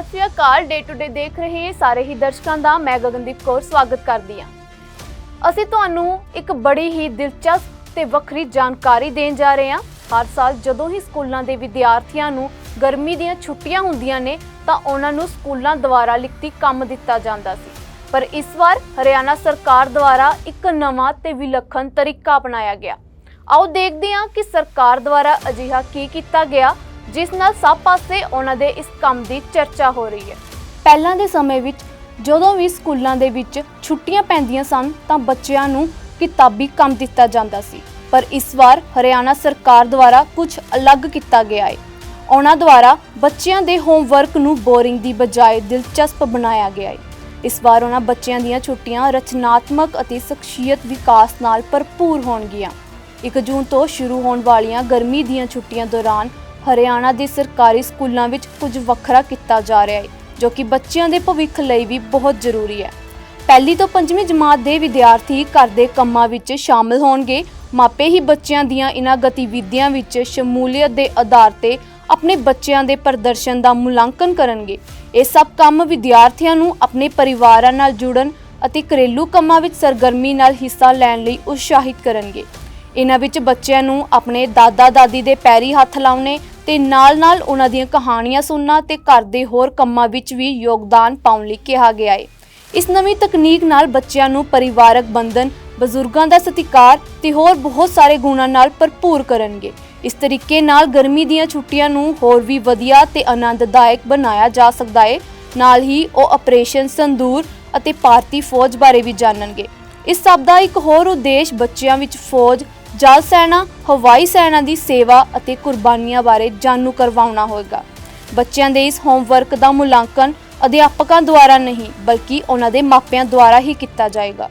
ਸਤਿ ਸ਼੍ਰੀ ਅਕਾਲ day to day ਦੇਖ ਰਹੇ ਸਾਰੇ ਹੀ ਦਰਸ਼ਕਾਂ ਦਾ ਮੈਂ ਗਗਨਦੀਪ ਕੌਰ ਸਵਾਗਤ ਕਰਦੀ ਹਾਂ। ਅਸੀਂ ਤੁਹਾਨੂੰ ਇੱਕ ਬੜੀ ਹੀ ਦਿਲਚਸਪ ਤੇ ਵੱਖਰੀ ਜਾਣਕਾਰੀ ਦੇਣ ਜਾ ਰਹੇ ਹਾਂ। ਹਰ ਸਾਲ ਜਦੋਂ ਹੀ ਸਕੂਲਾਂ ਦੇ ਵਿਦਿਆਰਥੀਆਂ ਨੂੰ ਗਰਮੀ ਦੀਆਂ ਛੁੱਟੀਆਂ ਹੁੰਦੀਆਂ ਨੇ, ਤਾਂ ਉਹਨਾਂ ਨੂੰ ਸਕੂਲਾਂ ਦੁਆਰਾ ਲਿਖਤੀ ਕੰਮ ਦਿੱਤਾ ਜਾਂਦਾ ਸੀ। ਪਰ ਇਸ ਵਾਰ ਹਰਿਆਣਾ ਸਰਕਾਰ ਦੁਆਰਾ ਇੱਕ ਨਵਾਂ ਤੇ ਵਿਲੱਖਣ ਤਰੀਕਾ ਅਪਣਾਇਆ ਗਿਆ। ਆਓ ਦੇਖਦੇ ਹਾਂ ਕਿ ਸਰਕਾਰ ਦੁਆਰਾ ਅਜਿਹਾ ਕੀ ਕੀਤਾ ਗਿਆ ਜਿਸ ਨਾਲ ਸਭ ਪਾਸੇ ਉਹਨਾਂ ਦੇ ਇਸ ਕੰਮ ਦੀ ਚਰਚਾ ਹੋ ਰਹੀ ਹੈ। ਪਹਿਲਾਂ ਦੇ ਸਮੇਂ ਵਿੱਚ ਜਦੋਂ ਵੀ ਸਕੂਲਾਂ ਦੇ ਵਿੱਚ ਛੁੱਟੀਆਂ ਪੈਂਦੀਆਂ ਸਨ ਤਾਂ ਬੱਚਿਆਂ ਨੂੰ ਕਿਤਾਬੀ ਕੰਮ ਦਿੱਤਾ ਜਾਂਦਾ ਸੀ। ਪਰ ਇਸ ਵਾਰ ਹਰਿਆਣਾ ਸਰਕਾਰ ਦੁਆਰਾ ਕੁਝ ਅਲੱਗ ਕੀਤਾ ਗਿਆ ਹੈ। ਉਹਨਾਂ ਦੁਆਰਾ ਬੱਚਿਆਂ ਦੇ ਹੋਮਵਰਕ ਨੂੰ ਬੋਰਿੰਗ ਦੀ ਬਜਾਏ ਦਿਲਚਸਪ ਬਣਾਇਆ ਗਿਆ ਹੈ। ਇਸ ਵਾਰ ਉਹਨਾਂ ਬੱਚਿਆਂ ਦੀਆਂ ਛੁੱਟੀਆਂ ਰਚਨਾਤਮਕ ਅਤੇ ਸ਼ਖਸੀਅਤ ਵਿਕਾਸ ਨਾਲ ਭਰਪੂਰ ਹੋਣਗੀਆਂ। 1 ਜੂਨ ਤੋਂ ਸ਼ੁਰੂ ਹੋਣ ਵਾਲੀਆਂ ਗਰਮੀ ਦੀਆਂ ਛੁੱਟੀਆਂ ਦੌਰਾਨ ਹਰਿਆਣਾ ਦੇ ਸਰਕਾਰੀ ਸਕੂਲਾਂ ਵਿੱਚ ਕੁਝ ਵੱਖਰਾ ਕੀਤਾ ਜਾ ਰਿਹਾ ਹੈ, ਜੋ ਕਿ ਬੱਚਿਆਂ ਦੇ ਭਵਿੱਖ ਲਈ ਵੀ ਬਹੁਤ ਜ਼ਰੂਰੀ ਹੈ। ਪਹਿਲੀ ਤੋਂ ਪੰਜਵੀਂ ਜਮਾਤ ਦੇ ਵਿਦਿਆਰਥੀ ਘਰ ਦੇ ਕੰਮਾਂ ਵਿੱਚ ਸ਼ਾਮਲ ਹੋਣਗੇ। ਮਾਪੇ ਹੀ ਬੱਚਿਆਂ ਦੀਆਂ ਇਹਨਾਂ ਗਤੀਵਿਧੀਆਂ ਵਿੱਚ ਸ਼ਮੂਲੀਅਤ ਦੇ ਆਧਾਰ ਤੇ ਆਪਣੇ ਬੱਚਿਆਂ ਦੇ ਪ੍ਰਦਰਸ਼ਨ ਦਾ ਮੁਲਾਂਕਣ ਕਰਨਗੇ। ਇਹ ਸਭ ਕੰਮ ਵਿਦਿਆਰਥੀਆਂ ਨੂੰ ਆਪਣੇ ਪਰਿਵਾਰਾਂ ਨਾਲ ਜੁੜਨ ਅਤੇ ਘਰੇਲੂ ਕੰਮਾਂ ਵਿੱਚ ਸਰਗਰਮੀ ਨਾਲ ਹਿੱਸਾ ਲੈਣ ਲਈ ਉਤਸ਼ਾਹਿਤ ਕਰਨਗੇ। ਇਹਨਾਂ ਵਿੱਚ ਬੱਚਿਆਂ ਨੂੰ ਆਪਣੇ ਦਾਦਾ ਦਾਦੀ ਦੇ ਪੈਰੀ ਹੱਥ ਲਾਉਣੇ ਤੇ ਨਾਲ-ਨਾਲ ਉਹਨਾਂ ਦੀਆਂ ਕਹਾਣੀਆਂ ਸੁਣਨਾ ਤੇ ਘਰ ਦੇ ਹੋਰ ਕੰਮਾਂ ਵਿੱਚ ਵੀ ਯੋਗਦਾਨ ਪਾਉਣ ਲਈ ਕਿਹਾ ਗਿਆ ਹੈ ਇਸ ਨਵੀਂ ਤਕਨੀਕ ਨਾਲ ਬੱਚਿਆਂ ਨੂੰ ਪਰਿਵਾਰਕ ਬੰਧਨ, ਬਜ਼ੁਰਗਾਂ ਦਾ ਸਤਿਕਾਰ ਤੇ ਹੋਰ ਬਹੁਤ ਸਾਰੇ ਗੁਣਾਂ ਨਾਲ ਭਰਪੂਰ ਕਰਨਗੇ। ਇਸ ਤਰੀਕੇ ਨਾਲ ਗਰਮੀ ਦੀਆਂ ਛੁੱਟੀਆਂ ਨੂੰ ਹੋਰ ਵੀ ਵਧੀਆ ਤੇ ਆਨੰਦਦਾਇਕ ਬਣਾਇਆ ਜਾ ਸਕਦਾ ਹੈ ਨਾਲ ਹੀ ਉਹ ਆਪਰੇਸ਼ਨ ਸੰਦੂਰ ਅਤੇ ਭਾਰਤੀ ਫੌਜ ਬਾਰੇ ਵੀ ਜਾਣਨਗੇ। ਇਸ ਸਭ ਦਾ ਇੱਕ ਹੋਰ ਉਦੇਸ਼ ਬੱਚਿਆਂ ਵਿੱਚ ਫੌਜ ਜਲ ਸੈਨਾ, ਹਵਾਈ ਸੈਨਾ ਦੀ ਸੇਵਾ ਅਤੇ ਕੁਰਬਾਨੀਆਂ ਬਾਰੇ ਜਾਣੂ ਕਰਵਾਉਣਾ ਹੋਵੇਗਾ ਬੱਚਿਆਂ ਦੇ ਇਸ ਹੋਮਵਰਕ ਦਾ ਮੁਲਾਂਕਣ ਅਧਿਆਪਕਾਂ ਦੁਆਰਾ ਨਹੀਂ, ਬਲਕਿ ਉਹਨਾਂ ਦੇ ਮਾਪਿਆਂ ਦੁਆਰਾ ਹੀ ਕੀਤਾ ਜਾਏਗਾ।